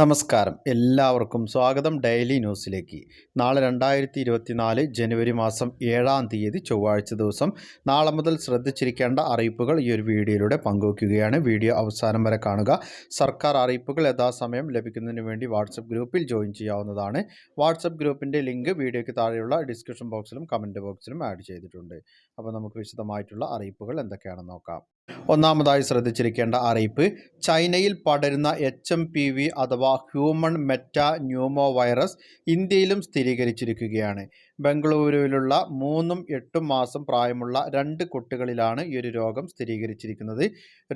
നമസ്കാരം. എല്ലാവർക്കും സ്വാഗതം ഡെയിലി ന്യൂസിലേക്ക്. നാളെ രണ്ടായിരത്തി ഇരുപത്തിനാല് ജനുവരി മാസം ഏഴാം തീയതി ചൊവ്വാഴ്ച ദിവസം നാളെ മുതൽ ശ്രദ്ധിച്ചിരിക്കേണ്ട അറിയിപ്പുകൾ ഈ ഒരു വീഡിയോയിലൂടെ പങ്കുവയ്ക്കുകയാണ് വീഡിയോ അവസാനം വരെ കാണുക. സർക്കാർ അറിയിപ്പുകൾ യഥാസമയം ലഭിക്കുന്നതിന് വേണ്ടി വാട്സപ്പ് ഗ്രൂപ്പിൽ ജോയിൻ ചെയ്യാവുന്നതാണ്. വാട്സപ്പ് ഗ്രൂപ്പിന്റെ ലിങ്ക് വീഡിയോയ്ക്ക് താഴെയുള്ള ഡിസ്ക്രിപ്ഷൻ ബോക്സിലും കമന്റ് ബോക്സിലും ആഡ് ചെയ്തിട്ടുണ്ട്. അപ്പോൾ നമുക്ക് വിശദമായിട്ടുള്ള അറിയിപ്പുകൾ എന്തൊക്കെയാണെന്ന് നോക്കാം. ഒന്നാമതായി ശ്രദ്ധിച്ചിരിക്കേണ്ട അറിയിപ്പ് ചൈനയിൽ പടരുന്ന എച്ച് എം പി വി അഥവാ ഹ്യൂമൺ മെറ്റ ന്യൂമോ വൈറസ് ഇന്ത്യയിലും സ്ഥിരീകരിച്ചിരിക്കുകയാണ്. ബംഗളൂരുവിലുള്ള മൂന്നും എട്ടും മാസം പ്രായമുള്ള രണ്ട് കുട്ടികളിലാണ് ഈ ഒരു രോഗം സ്ഥിരീകരിച്ചിരിക്കുന്നത്.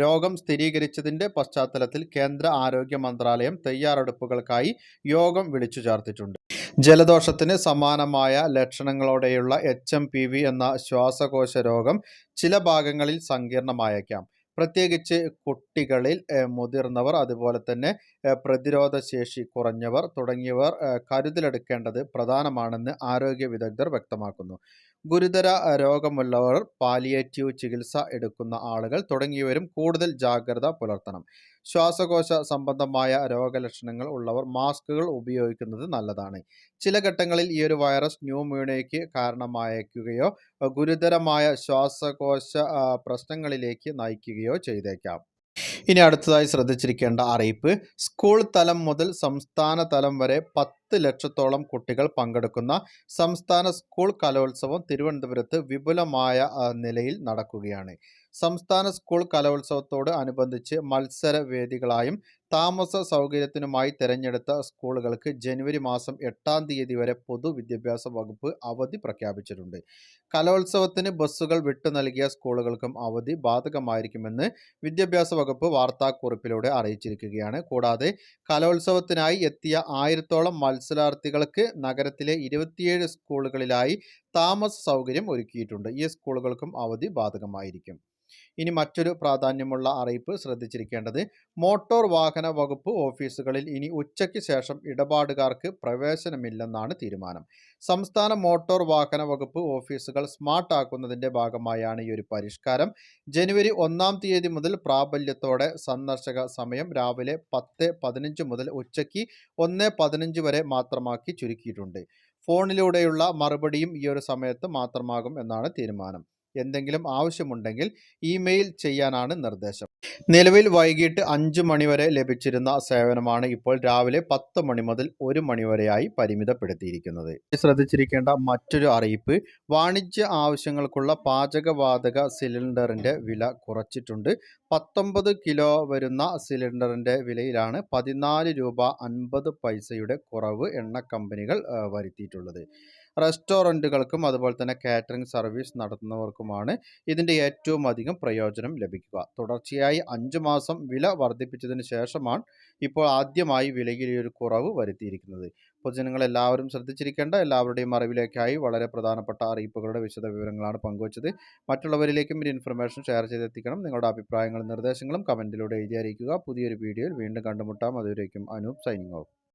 രോഗം സ്ഥിരീകരിച്ചതിന്റെ പശ്ചാത്തലത്തിൽ കേന്ദ്ര ആരോഗ്യ മന്ത്രാലയം തയ്യാറെടുപ്പുകൾക്കായി യോഗം വിളിച്ചു ചേർത്തിട്ടുണ്ട്. ജലദോഷത്തിന് സമാനമായ ലക്ഷണങ്ങളോടെയുള്ള എച്ച് എം പി വി എന്ന ശ്വാസകോശ രോഗം ചില ഭാഗങ്ങളിൽ സങ്കീർണമായേക്കാം. പ്രത്യേകിച്ച് കുട്ടികളിൽ മുതിർന്നവർ അതുപോലെ തന്നെ ഏഹ്, പ്രതിരോധ ശേഷി കുറഞ്ഞവർ തുടങ്ങിയവർ കരുതലെടുക്കേണ്ടത് പ്രധാനമാണെന്ന് ആരോഗ്യ വിദഗ്ധർ വ്യക്തമാക്കുന്നു. ഗുരുതര രോഗമുള്ളവർ പാലിയേറ്റീവ് ചികിത്സ എടുക്കുന്ന ആളുകൾ തുടങ്ങിയവരും കൂടുതൽ ജാഗ്രത പുലർത്തണം. ശ്വാസകോശ സംബന്ധമായ രോഗലക്ഷണങ്ങൾ ഉള്ളവർ മാസ്കുകൾ ഉപയോഗിക്കുന്നത് നല്ലതാണ്. ചില ഘട്ടങ്ങളിൽ ഈ ഒരു വൈറസ് ന്യൂമോണിയയ്ക്ക് കാരണമായേക്കുകയോ ഗുരുതരമായ ശ്വാസകോശ പ്രശ്നങ്ങളിലേക്ക് നയിക്കുകയോ ചെയ്തേക്കാം. ഇനി അടുത്തതായി ശ്രദ്ധിച്ചിരിക്കേണ്ട അറിയിപ്പ്. സ്കൂൾ തലം മുതൽ സംസ്ഥാന തലം വരെ പത്ത് ലക്ഷത്തോളം കുട്ടികൾ പങ്കെടുക്കുന്ന സംസ്ഥാന സ്കൂൾ കലോത്സവം തിരുവനന്തപുരത്ത് വിപുലമായ നിലയിൽ നടക്കുകയാണ്. സംസ്ഥാന സ്കൂൾ കലോത്സവത്തോട് അനുബന്ധിച്ച് മത്സര വേദികളായും താമസ സൗകര്യത്തിനുമായി തിരഞ്ഞെടുത്ത സ്കൂളുകൾക്ക് ജനുവരി മാസം എട്ടാം തീയതി വരെ പൊതുവിദ്യാഭ്യാസ വകുപ്പ് അവധി പ്രഖ്യാപിച്ചിട്ടുണ്ട്. കലോത്സവത്തിന് ബസ്സുകൾ വിട്ടു നൽകിയ സ്കൂളുകൾക്കും അവധി ബാധകമായിരിക്കുമെന്ന് വിദ്യാഭ്യാസ വകുപ്പ് വാർത്താക്കുറിപ്പിലൂടെ അറിയിച്ചിരിക്കുകയാണ്. കൂടാതെ കലോത്സവത്തിനായി എത്തിയ ആയിരത്തോളം മത്സരാർത്ഥികൾക്ക് നഗരത്തിലെ ഇരുപത്തിയേഴ് സ്കൂളുകളിലായി താമസ സൗകര്യം ഒരുക്കിയിട്ടുണ്ട്. ഈ സ്കൂളുകൾക്കും അവധി ബാധകമായിരിക്കും. ഇനി മറ്റൊരു പ്രാധാന്യമുള്ള അറിയിപ്പ് ശ്രദ്ധിച്ചിരിക്കേണ്ടത്. മോട്ടോർ വാഹന വകുപ്പ് ഓഫീസുകളിൽ ഇനി ഉച്ചയ്ക്ക് ശേഷം ഇടപാടുകാർക്ക് പ്രവേശനമില്ലെന്നാണ് തീരുമാനം. സംസ്ഥാന മോട്ടോർ വാഹന വകുപ്പ് ഓഫീസുകൾ സ്മാർട്ട് ആക്കുന്നതിന്റെ ഭാഗമായാണ് ഈ ഒരു പരിഷ്കാരം. ജനുവരി ഒന്നാം തീയതി മുതൽ പ്രാബല്യത്തോടെ സന്ദർശക സമയം രാവിലെ പത്ത് പതിനഞ്ച് മുതൽ ഉച്ചയ്ക്ക് ഒന്ന് പതിനഞ്ച് വരെ മാത്രമാക്കി ചുരുക്കിയിട്ടുണ്ട്. ഫോണിലൂടെയുള്ള മറുപടിയും ഈ ഒരു സമയത്ത് മാത്രമാകും എന്നാണ് തീരുമാനം. എന്തെങ്കിലും ആവശ്യമുണ്ടെങ്കിൽ ഇമെയിൽ ചെയ്യാനാണ് നിർദ്ദേശം. നിലവിൽ വൈകിട്ട് അഞ്ച് മണിവരെ ലഭിച്ചിരുന്ന സേവനമാണ് ഇപ്പോൾ രാവിലെ പത്ത് മണി മുതൽ ഒരു മണിവരെയായി പരിമിതപ്പെടുത്തിയിരിക്കുന്നത്. ശ്രദ്ധിച്ചിരിക്കേണ്ട മറ്റൊരു അറിയിപ്പ് വാണിജ്യ ആവശ്യങ്ങൾക്കുള്ള പാചകവാതക സിലിണ്ടറിന്റെ വില കുറച്ചിട്ടുണ്ട്. പത്തൊമ്പത് കിലോ വരുന്ന സിലിണ്ടറിന്റെ വിലയിലാണ് പതിനാല് രൂപ അൻപത് പൈസയുടെ കുറവ് എണ്ണ കമ്പനികൾ വരുത്തിയിട്ടുള്ളത്. റെസ്റ്റോറന്റുകൾക്കും അതുപോലെ തന്നെ കാറ്ററിംഗ് സർവീസ് നടത്തുന്നവർക്കുമാണ് ഇതിന്റെ ഏറ്റവും അധികം പ്രയോജനം ലഭിക്കുക. തുടർച്ചയായി അഞ്ച് മാസം വില വർദ്ധിപ്പിച്ചതിന് ശേഷമാണ് ഇപ്പോൾ ആദ്യമായി വിലയിൽ ഒരു കുറവ് വരുത്തിയിരിക്കുന്നത്. പൊതുജനങ്ങൾ എല്ലാവരും ശ്രദ്ധിച്ചിരിക്കേണ്ട എല്ലാവരുടെയും അറിവിലേക്കായി വളരെ പ്രധാനപ്പെട്ട അറിയിപ്പുകളുടെ വിശദ വിവരങ്ങളാണ് പങ്കുവച്ചത്. മറ്റുള്ളവരിലേക്കും ഈ ഇൻഫർമേഷൻ ഷെയർ ചെയ്തെത്തിക്കണം. നിങ്ങളുടെ അഭിപ്രായങ്ങളും നിർദ്ദേശങ്ങളും കമന്റിലൂടെ എഴുതി അറിയിക്കുക. പുതിയൊരു വീഡിയോയിൽ വീണ്ടും കണ്ടുമുട്ടാം. അതുവരേക്കും അനൂപ് സൈനിങ് ഓഫ്.